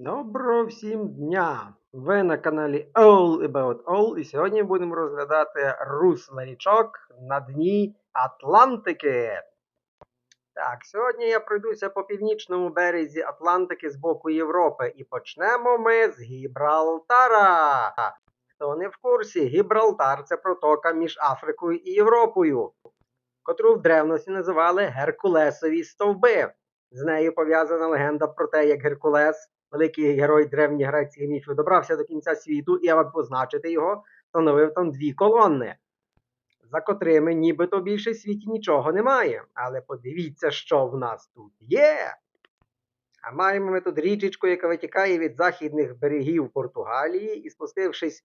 Доброго всім дня! Ви на каналі All About All і сьогодні будемо розглядати русла річок на дні Атлантики. Так, сьогодні я пройдуся по північному березі Атлантики з боку Європи і почнемо ми з Гібралтара. Хто не в курсі, Гібралтар це протока між Африкою і Європою, котру в древності називали Геркулесові стовби. З нею пов'язана легенда про те, як Геркулес великий герой древніх грецьких міфів, добрався до кінця світу і, аби позначити його, встановив там дві колони, за котрими нібито більше в світі нічого немає. Але подивіться, що в нас тут є. А маємо ми тут річечку, яка витікає від західних берегів Португалії, і спустившись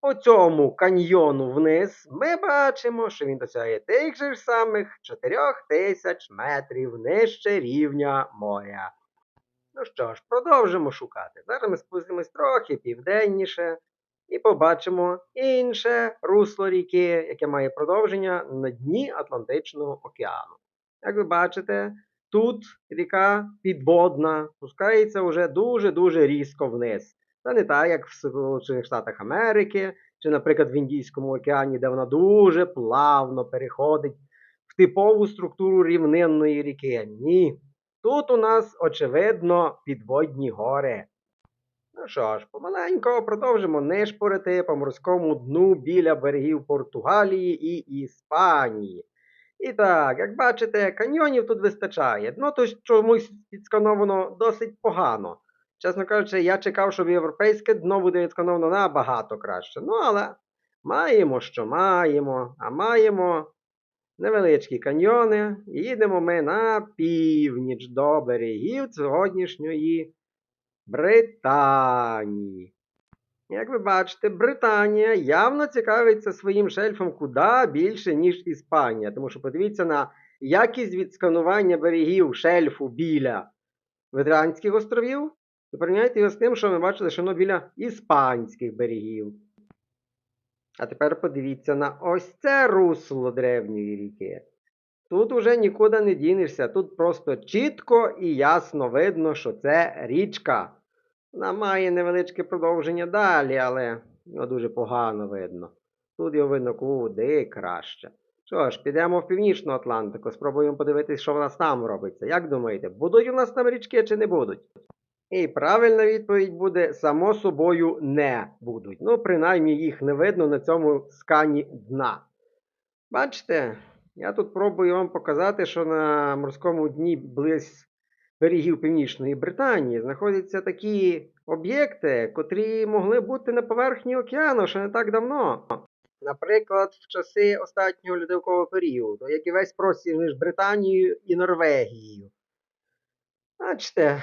по цьому каньйону вниз, ми бачимо, що він досягає тих же ж самих 4 тисяч метрів нижче рівня моря. Ну що ж, продовжимо шукати. Зараз ми спустимось трохи південніше і побачимо інше русло ріки, яке має продовження на дні Атлантичного океану. Як ви бачите, тут ріка підводна, спускається вже дуже-дуже різко вниз. Це не так, як в Сполучених Штатах Америки, чи, наприклад, в Індійському океані, де вона дуже плавно переходить в типову структуру рівнинної ріки. Ні. Тут у нас, очевидно, підводні гори. Ну що ж, помаленько продовжимо нишпорити по морському дну біля берегів Португалії і Іспанії. І так, як бачите, каньйонів тут вистачає. Дно то чомусь відскановано досить погано. Чесно кажучи, я чекав, що європейське дно буде відскановано набагато краще. Ну, але маємо, що маємо, а маємо невеличкі каньйони. І їдемо ми на північ до берегів сьогоднішньої Британії. Як ви бачите, Британія явно цікавиться своїм шельфом куди більше, ніж Іспанія. Тому що подивіться на якість відсканування берегів шельфу біля Ветеранських островів. І порівняйте його з тим, що ми бачили, що воно біля іспанських берегів. А тепер подивіться на ось це русло древньої ріки. Тут уже нікуди не дінешся. Тут просто чітко і ясно видно, що це річка. Вона має невеличке продовження далі, але його дуже погано видно. Тут його видно куди краще. Що ж, підемо в Північну Атлантику, спробуємо подивитися, що в нас там робиться. Як думаєте, будуть у нас там річки чи не будуть? І правильна відповідь буде, само собою, не будуть. Ну, принаймні їх не видно на цьому скані дна. Бачите, я тут пробую вам показати, що на морському дні близь берегів Північної Британії знаходяться такі об'єкти, котрі могли бути на поверхні океану ще не так давно. Наприклад, в часи останнього льодовикового періоду, як і весь простір між Британією і Норвегією. Бачите,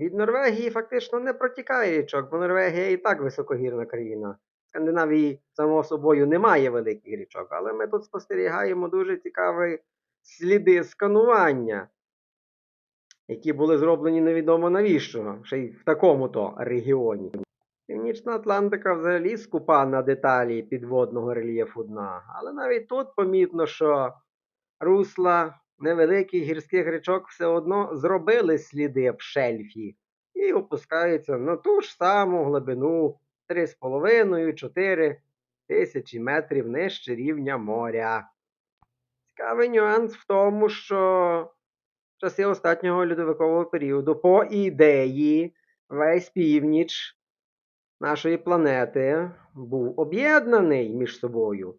від Норвегії фактично не протікає річок, бо Норвегія і так високогірна країна. В Скандинавії, само собою, немає великих річок, але ми тут спостерігаємо дуже цікаві сліди сканування, які були зроблені невідомо навіщо, ще й в такому-то регіоні. Північна Атлантика взагалі скупа на деталі підводного рельєфу дна, але навіть тут помітно, що русла невеликих гірських річок все одно зробили сліди в шельфі і опускаються на ту ж саму глибину 3,5-4 тисячі метрів нижче рівня моря. Цікавий нюанс в тому, що в часи останнього льодовикового періоду, по ідеї, весь північ нашої планети був об'єднаний між собою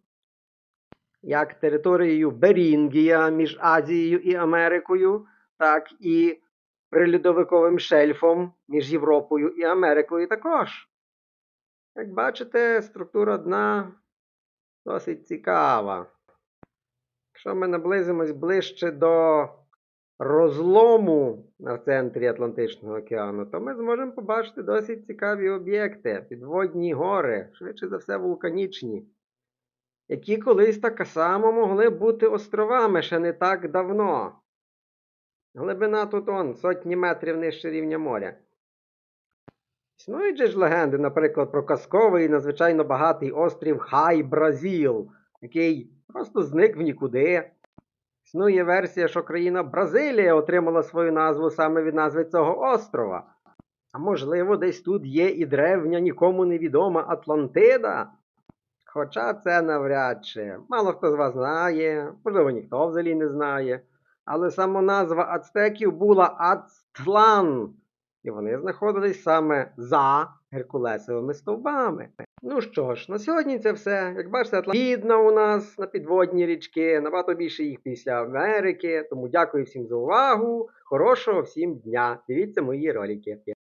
як територією Берінгія між Азією і Америкою, так і прилюдовиковим шельфом між Європою і Америкою також. Як бачите, структура дна досить цікава. Якщо ми наблизимось ближче до розлому на центрі Атлантичного океану, то ми зможемо побачити досить цікаві об'єкти, підводні гори, швидше за все вулканічні які колись так само могли бути островами ще не так давно. Глибина тут он сотні метрів нижче рівня моря. Існують же ж легенди, наприклад, про казковий і надзвичайно багатий острів Хай Бразіл, який просто зник в нікуди. Існує версія, що країна Бразилія отримала свою назву саме від назви цього острова. А можливо, десь тут є і древня, нікому невідома Атлантида? Хоча це навряд чи. Мало хто з вас знає, можливо, ніхто взагалі не знає. Але сама назва ацтеків була Ацтлан. І вони знаходились саме за Геркулесовими стовбами. Ну що ж, на сьогодні це все. Як бачите, Атлантідна у нас на підводні річки, набагато більше їх після Америки. Тому дякую всім за увагу. Хорошого всім дня. Дивіться мої ролики.